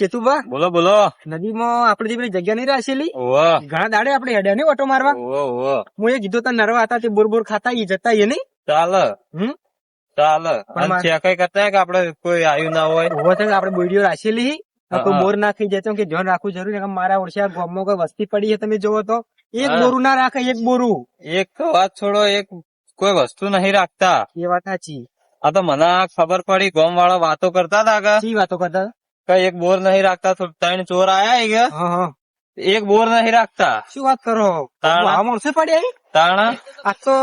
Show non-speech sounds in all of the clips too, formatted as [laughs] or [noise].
ચેતુભા બોલો બોલો. નદીમાં જે પેલી જગ્યા નહીં રાખેલી ઘણા દાડે આપડે હેડ્યા નહીં ઓટો મારવા? હું એ કીધું તા નરવા હતા તે બોર બોર ખાતા એ જતા એ નહીં. ચાલ. હમ? ચાલ. ચેકઈ કરતા કે આપડે કોઈ આવ્યું ના હોય? હોવા છે આપડે બોડીઓ રાખેલી કોઈ બોર ના ખાઈ જાય કે ધ્યાન રાખવું જરૂરી કે મારા ઓળશા ગામમાં કોઈ વસ્તી પડી છે તમે જોવો તો. એક બોરું ના રાખે એક બોરું. એક વાત છોડો એક કોઈ વસ્તુ નહીં રાખતા. એ વાત સાચી. આ તો મને ખબર પડી ગામ વાળા વાતો કરતા હતા કે? વાતો કરતા કે એક બોર નહીં રાખતા ત્રણ ચોર આયા કે? એક બોર નહીં રાખતા. શું વાત કરો? માણસો પડ્યા? તાણા. આ તો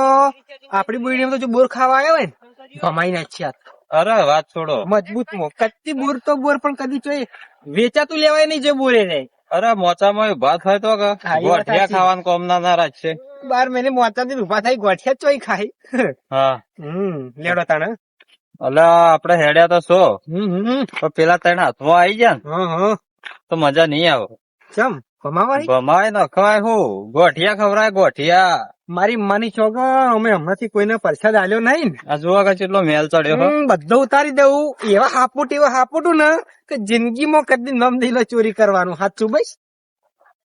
આપડી બોડીમાં તો જો બોર ખાવા આવ્યા હોય ને ભમાઈ નાખી અરે વાત છોડો. મજબૂત મો. કચ્ચી બોર તો બોર પણ કદી ચોય વેચાતું લેવાય નહીં જે બોરે નહીં અરે મોચામાં ભાત હોય તો ગોઠિયા ખાવાનું કોમ ના ના રાખશે. બાર મહિને મોચાથી ઊભા થાય ગોઠિયા ચોય ખાય. હા. હમ લેડો તાણે. અલા આપડે હેડ્યા તો હમ પણ પેલા ત્રણ હાથમાં આવી જાય તો મજા નહીં આવે. ચમ ભમાવાય? ભમાય ન ખવાય હું? ગોઠિયા ખવરાય ગોઠિયા. મારી માની ચોક અમે હમણાંથી કોઈને પરસાદ આલ્યો નહીં ને. આ જોવા કેટલો મેલ ચડ્યો. બધો ઉતારી દઉં એવા હાપુટ એવા હાપુટું ને કે જિંદગીમાં કદી નમ દિલો ચોરી કરવાનું. સાચું ભાઈ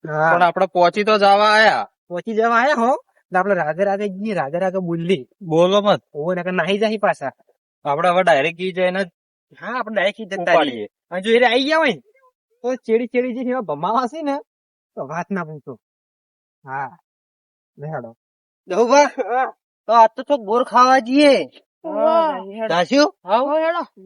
હા. પણ આપડે પહોંચી તો જવા આયા. પહોંચી જવા આયા હો. આપડે રાધે રાધે રાધે રાધે બોલી. બોલો મત. ઓ નકર નાહી જાય પાછા. આપડે હવે ડાયરેક્ટ ઈ જઈને જ હા આપણે ડાયરેક્ટ જતા રહીએ. અને જો એ આવી ગયા હોય તો ચેડી ચેડી જે એવા ભમાવા છે ને તો વાત ના પૂછો. હા બેહાડો દહુભા તો આ તો ચોક બોર ખાવા જઈએ. દાસ્યું?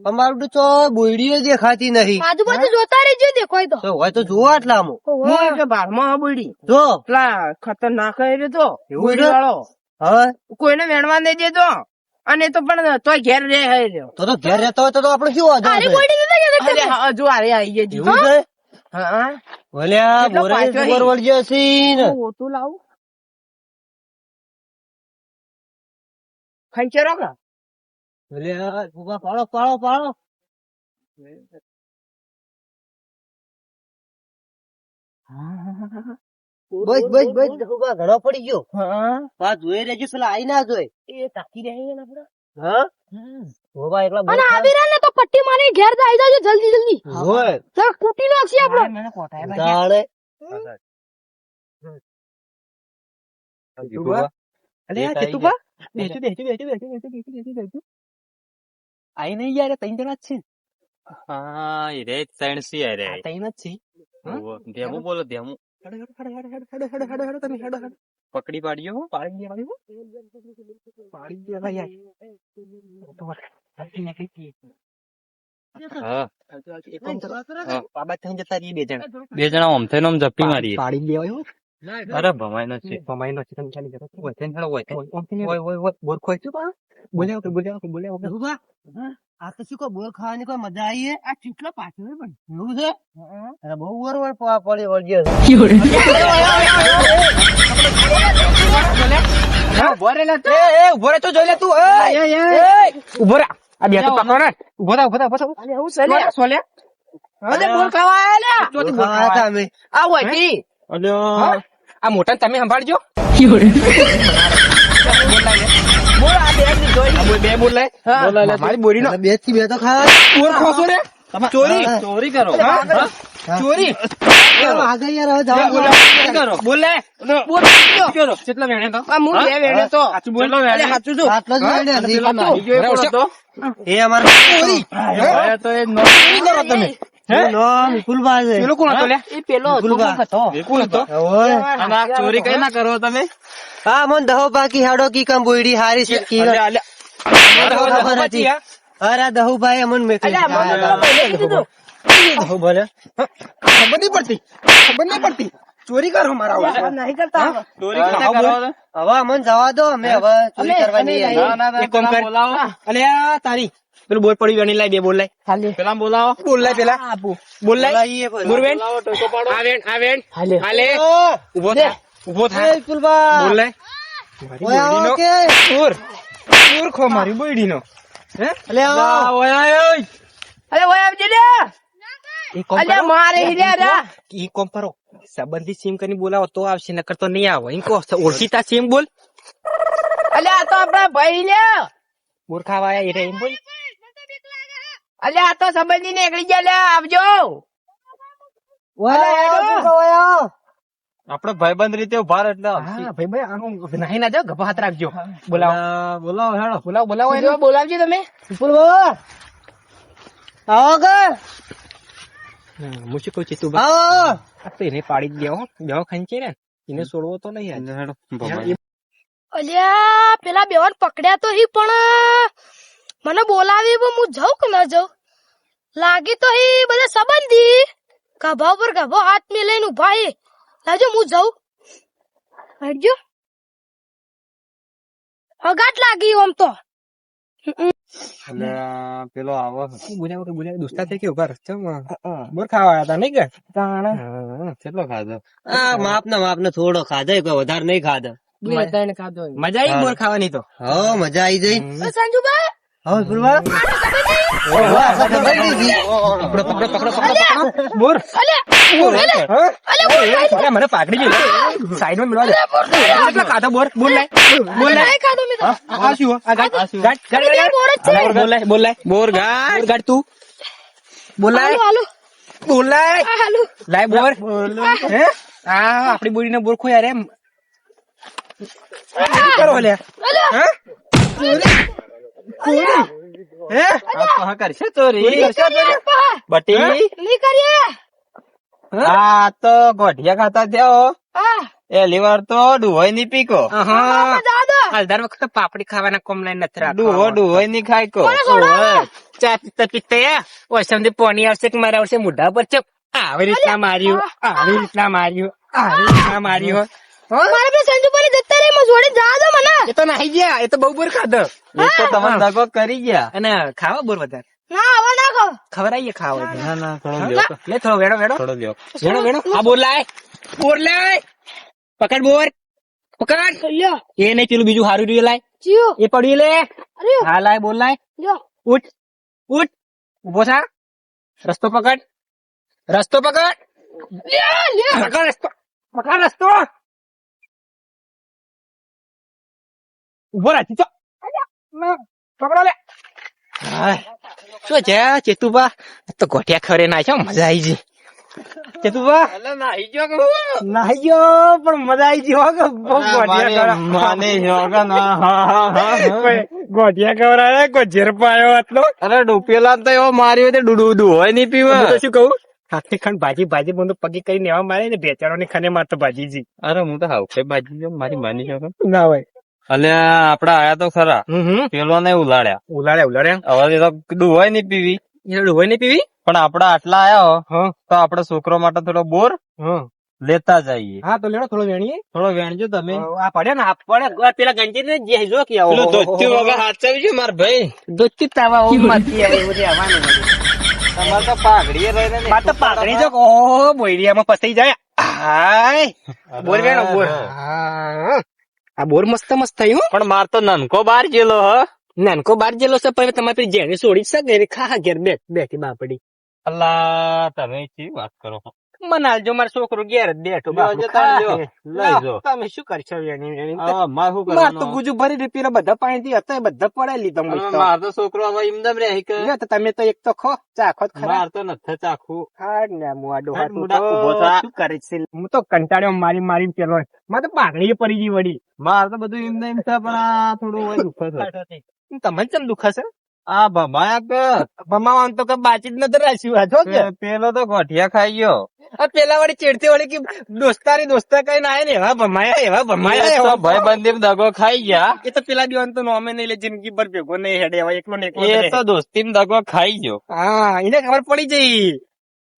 અમારું તો ચો બોયડીઓ દેખાતી નહીં. આજુબાજુ જોતા રહેજો દેખાય તો. તો હોય તો જુઓ આટલામાં ઓહો. એટલે બારમાં હા બોડી જો. પેલા ખતરનાક એ તો. બોયડી વાળો હવે કોઈને વેણવા નહીં દેતો. અને તો પણ તો ઘેર રે. તો તો ઘેર રહેતો હોય તો તો આપણે શું આજો અરે કોઈ દીધું કે અરે હજુ આરે આવી ગયો જીવ છે? હા ભલ્યા બોરે સુગર વળજે સીન? ઓતું લાવ? ખંચેરો કા? ભલ્યા ફુગા પાળો પાળો પાળો હા. બસ બસ બસ. ડહુબા ઘણો પડી ગયો. હા. પા જોઈ રહેજો પેલા આઈ ના જોઈ. એ તાકી રહે ને આપણે? હા? હોવા એટલા અને આવી રહ્યા ને તો પટ્ટી મારી ઘેર જ આવી જલ્દી જલ્દી. હોય. સર કૂટી નાખી આપણે. મને કોટાય ભાઈ. દાડે નહીં યાર ત્રણ છે. હા રે ત્રણ સી રે. ત્રણ જ છે. બોલો હેડો હેડો હેડો હેડો હેડો હેડો હેડો હેડો તમે હેડો હેડો પકડી પાડ્યો હો. પાડી ગયા ભાઈ પાડી દેવાય યાર તો વાત જતા રહીએ બે જણા. બે જણા ઓમ થઈને ઓમ ઝપટી પાડી દેવાય હો. અરે ભમાય છે. ભમાઈ નો ચિકન ચાલી જતો હોય હોય હોય બોર છું બોલ્યા બોલ્યા બોલ્યા આ તો શું કહો બોર ખાવાની કોઈ મજા આવી હે? આ ચૂટલો પાછો પણ એવું છે? અરે બહુ વરવર પા- પડી વળગ્યો છે. [laughs] ઊભો રે લે તું. એ ઊભો રે તો જોઈ લે તું. એ એ ઊભો રે. આ બે તો પકડો ને ઊભો થા ઊભો થા ઊભો થા હું સોલે સોલે. અરે બોલ ખાવા આયા બોર ખાવા હતા અમે. આ વટી અલ્યો. આ મોટા તમે સંભાળજો. બોલાય બે બોલ લે મારી બોરી નો બેથી બે તો ખા બોર ખોસો રે ચોરી ચોરી કરો ચોરી આગળ યાર જાવ બોલ લે બોલ કરો કેટલા વેણે તો આ હું બે વેણે તો સાચું બોલ સાચું છું આટલો જ વેણે એ અમાર ચોરી તો એ નોકરી કરો તમે ચોરી કરો તમે? ચોરી કરો મારા નહીં કરતા ચોરી હવે અમન જવા દો અમે હવે ચોરી કરવાની તારી. પેલું બોર પડી વેણી લાય બે બોલ લાય હાલે. પેલા બોલાવો. બોલ લાય પેલા આપું. બોલ લાય મુરવેન આવેન આવેન હાલે. હાલે. ઊભો થા ઊભો થા. બોલ લાય સંબંધી સીમ કરીને બોલાવો તો આવશે નકર તો નહીં આવો. ઈન કો ઓળખીતા સીમ બોલ. અલે તો આપણા ભાઈ લે મૂર્ખાવાયા હિરે એમ બોલ. અલ્યા આ તો સંબંધી નીકળી ગયા લે આવજો? આપડે ભાઈબંધ રીતે ઊભા એટલે આવશે. ભાઈ ભાઈ આનું નાહી ના જાવ ગભા હાથ રાખજો. બોલાવો. બોલાવો હેડો. બોલાવો બોલાવો એને. બોલાવજો તમે. વિપુલભાઈ, આવો કે મુશી કહું આવો. આ તો એને પાડી દેવો. બેવો ખંચી ને. એને છોડવો તો નહીં હેડો અલ્યા પેલા બેવાન પકડ્યા તો હી પણ મને બોલાવી પણ હું જઉં કે ના જઉં? લાગી તો એ બધા સંબંધી. ગભા ઉપર ગભો હાથ મેલીને ઊભા હી લાજો હું જઉં. હટજો. અગાટ લાગી આમ તો. પેલો આવો. બોલ્યા કે બોલ્યા? દોસ્તા થઈ કે ઊભા રહો. બોર ખાવા આવ્યા હતા નહીં કે? તાણા. કેટલો ખાધો? આ માપ ના માપ ને થોડો ખાધો કોઈ વધારે નહીં ખાધો. મજા આવી બોર ખાવાની તો? હો મજા આવી જઈ. સંજુભાઈ મને પાકડી ગયું સાઈડમાં મિલવા દે કેટલા ખાધો બોર બોલ લે બોલ આ શું આ ગાડ ગાડ ગાડ. બોલ લે બોલ લે બોર ગાડ ગાડ તું બોલાય બોલાય લાય બોર હે આ આપડી બોરી ને બોર ખોયા રે એમ કરો લે અલ્યા હે હે? આ કરશે ચોરી. બટી? નહીં કરીએ આ તો ગોઠિયા ખાતા થયો હા. એલી વાર તો ડુહોયની પીકો. હા દાદા વખત પાપડી ખાવાના કોમ લઈને નથી ડુહો રાખવા ડુહોયની ખાય કો. ચા પીતા પીતા ઓસમથી પોણી આવશે કે મારા આવશે મોઢા પર ચપ આવી રીતના માર્યું આવી રીતના માર્યું આવી રીતના માર્યું? મારે પેલા સંજુભાઈ જતા રહી જોડે જા દો મને. એ તો નાહી ગયા એ તો બહુ બોર ખાધો. એ તો તમે દગો કરી ગયા. અને ખાવા બોર વધારે. ના હવે ના ખાવ ખવડાવીએ ખાવા ના ના થોડો લ્યો લે થોડો વેડો વેડો. થોડો લ્યો વેડો વેડો. આ બોર લાય. બોર લાય. પકડ બોર. પકડ. લ્યો. એ નહીં પેલું બીજું હારું રહ્યું લાય. જીઓ એ પડ્યું લે. અરે. હા લાય બોલ લાય. લ્યો. ઉઠ. ઉઠ. ઊભો થા. રસ્તો પકડ. રસ્તો પકડ. પકડ રસ્તો. પકડ રસ્તો. ઊભો રાખ ચીચો પકડો લે. શું છે ચેતુબા તો ગોઠિયા ખરે ના છે મજા આવી ગઈ. ચેતુબા નાહી ગયો પણ મજા આવી ગઈ હો ગોઠિયા માને યોગા ના? હા, હા, હા, હા. કોઈ ગોઠિયા ખવડાવે કોઈ ઝેર પાયો આટલો? અરે ડૂપેલા તો એવો માર્યો તે ડુડુ હોય નહીં પીવા. તો શું કહું? હાથે ખંડ ભાજી ભાજી બંધ પગી કરીને એવા મારે ને બેચારો ની ખને મારતો ભાજી જી અરે હું તો હાવ ભાજી બાજી મારી માની ના હોય. અલ્યા આપડા આયા તો ખરા. પેલો ને ઉલાડ્યા ઉલાડ્યા ઉલાડ્યા હવે તો ડુવાય નઈ પીવી. એ ડુવાય નઈ પીવી? પણ આપડા આટલા આયા હો તો આપડે છોકરો માટે થોડો બોર લેતા જઈએ. હા તો લેડો થોડો વેણીએ. થોડો વેણજો તમે. આ પડે ને આ પડે. પેલા ગંજી ને જે જો કે આવો. ધોતી વગર હાચવી છે માર ભાઈ. દોસ્તી તાવા ઓ માતી આવે બધી આવવાનું તમાર તો પાઘડી રહીને ને માર તો પાઘડી જો ઓહો બોયરિયામાં પસી જાય. હાય. બોર વેણો બોર. હા. આ બોર મસ્ત મસ્ત થયું પણ માર તો નનકો બાર જેલો હ. નાનકો બાર જેલો છે પણ તમારે પેલી જેને છોડી શકે ને ખા ઘેર બેઠ બેઠી બાપડી. અલ્લા તમે કેવી વાત કરો. છો? મારો છોકરો ઘેર જ બેઠો. તમે શું કરશો વેણી વેણી? માર તો ગુજુ ભરી રૂપિયા બધા પાણી હતા બધા પડાઈ લીધા મું હવે તો. માર તો છોકરો હવે એમનેમ રહે કે લ્યો તો તમે તો એક તો ખો ચાખો માર તો નથી ચાખું હાડ ને હાડ મુડા. શું કરે છે હું તો કંટાળ્યો મારી મારી પેલો માર તો પાઘડી પડી ગઈ વળી માર તો બધું એમ છે પણ આ થોડું દુઃખ છે તમને કેમ દુખાશે આ ભમાયા કે ભમાવાનું તો કઈ બાચી જ નતો રાખ્યું આ જો કે. પેલો તો ગોઠિયા ખાઈ ગયો. આ પેલા વાળી ચેડતી વાળી કે દોસ્તારી દોસ્તા કઈ ના ને એવા ભમાયા એવા ભમાયા તો એવા દગો ખાઈ ગયા. એ તો પેલા દિવસ તો નોમે નહીં લે જિંદગી ભર ભેગો નહીં હેડે હવે એકલો ને એકલો એ તો દોસ્તી દગો ખાઈ ગયો. હા એને ખબર પડી જઈ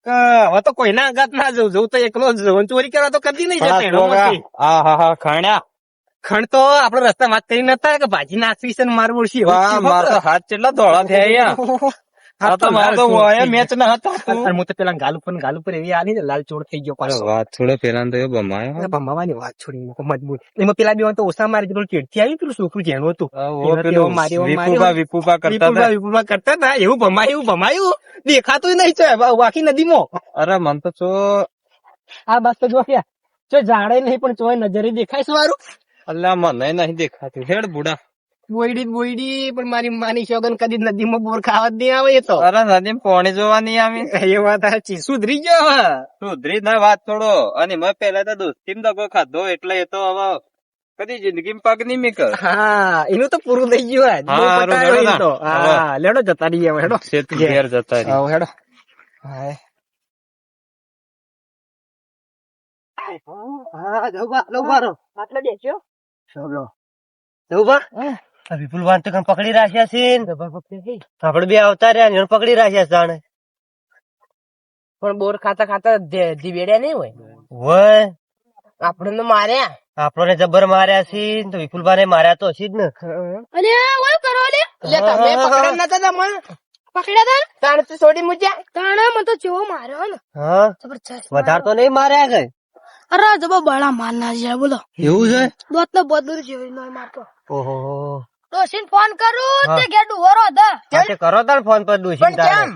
હવે તો કોઈના આઘાત ના જવું જવું તો એકલો જ જવું ચોરી કરવા તો કદી નહીં હા જતો. આ હા હા ખાણ્યા. ખણ તો આપડે રસ્તા વાત કરી નતા કે ભાજી નાખવી છે ને મારું ઓળશી. વાહ, માર હાથ કેટલા ધોળા થયા [laughs] દેખાતું નહીં બાકી નદીમાં. અરે મન તો ચો આ બસ તો જો જાણે જાડે નહીં પણ ચોય નજરે દેખાય વારું અલ્લા મને નહીં દેખાતું. હેડ બુડા. બોયડી બોયડી પણ મારી માની શોગન કદી નદીમાં બોર ખાવા નહીં આવે એ તો. અરે નદી પાણી જોવા નહીં આવે? [laughs] એ વાત સાચી. સુધરી ગયો હવે. સુધરી ના વાત થોડો. અને મેં પેલા તો દોસ્તી દગો ખાધો એટલે એ તો હવે કદી જિંદગી પગ નહીં મીકર. હા એનું તો પૂરું થઈ ગયું હા, લેડો જતા રહીએ હેડો. ઘેર. જતા આવો હેડો. હા લો બારો આટલે બેસ્યો ચલો જવું બા? વિપુલ વાન તો કામ પકડી રાખ્યા છે. આપડે બે આવતા રહ્યા ને પકડી રાખ્યા છે જાણે. પણ બોર ખાતા ખાતા જીવેડ્યા નહીં હોય. હોય. આપણે તો માર્યા. આપણને જબર માર્યા છે તો વિપુલ વિપુલભાઈ માર્યા તો છે જ ને. અરે ઓય કરો લે લે તમે પકડ્યા નતા તમે? પકડ્યા તા? તાણ તો છોડી મુજ્યા તાણ મને તો જેવો માર્યો ને. હા. જબરજસ્ત. વધાર તો નહીં માર્યા કઈ? અરે જબો બળા મારના છે બોલો. એવું છે? દોત નો બદલું જેવી નો મારતો ઓહો. ડોશીન ફોન કરું. તે ગેડુ હોરો દ. તે કરો તાર ફોન પર દુશી પણ કેમ?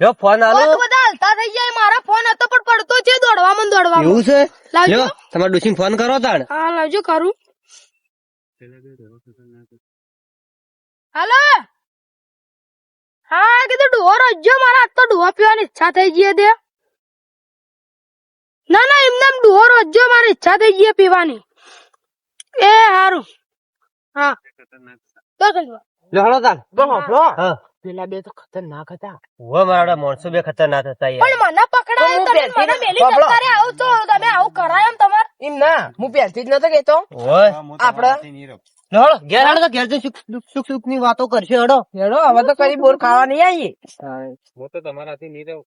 લો ફોન આલો. બહુ બધા હલતા થઈ જાય મારા ફોન હતો પણ પડતો છે દોડવા મન દોડવા એવું છે? લાવજો. તમાર તમારે ફોન કરો તાણ હા લાવજો કરું હાલો. હા કીધું ડુહો જો મારા તો ડોવા પીવાની ઈચ્છા થઈ ગઈ તે ના ના એમને એમ ડુહો રોજો મારી ઈચ્છા થઈ ગઈ પીવાની. એ હારું. હા. બસ જ વાત. લ્યો હાલો તાણ તો હોભળો. હા. પેલા બે તો ખતરનાક હતા. હોય મારા માણસો બે ખતરનાક હતા યાર. પણ મને પકડાય તમે મને મેલી જતા રહ્યા આવું તો તમે આવું કરાય એમ તમારે? એમ ના હું પહેરતી જ નતો કેતો ઘેર ઘેર જઈ સુખ સુખની વાતો કરશે હડો. હેડો હવે તો કઈ બોર ખાવા નહીં આવીએ હું તો તમારાથી નહીં રહું.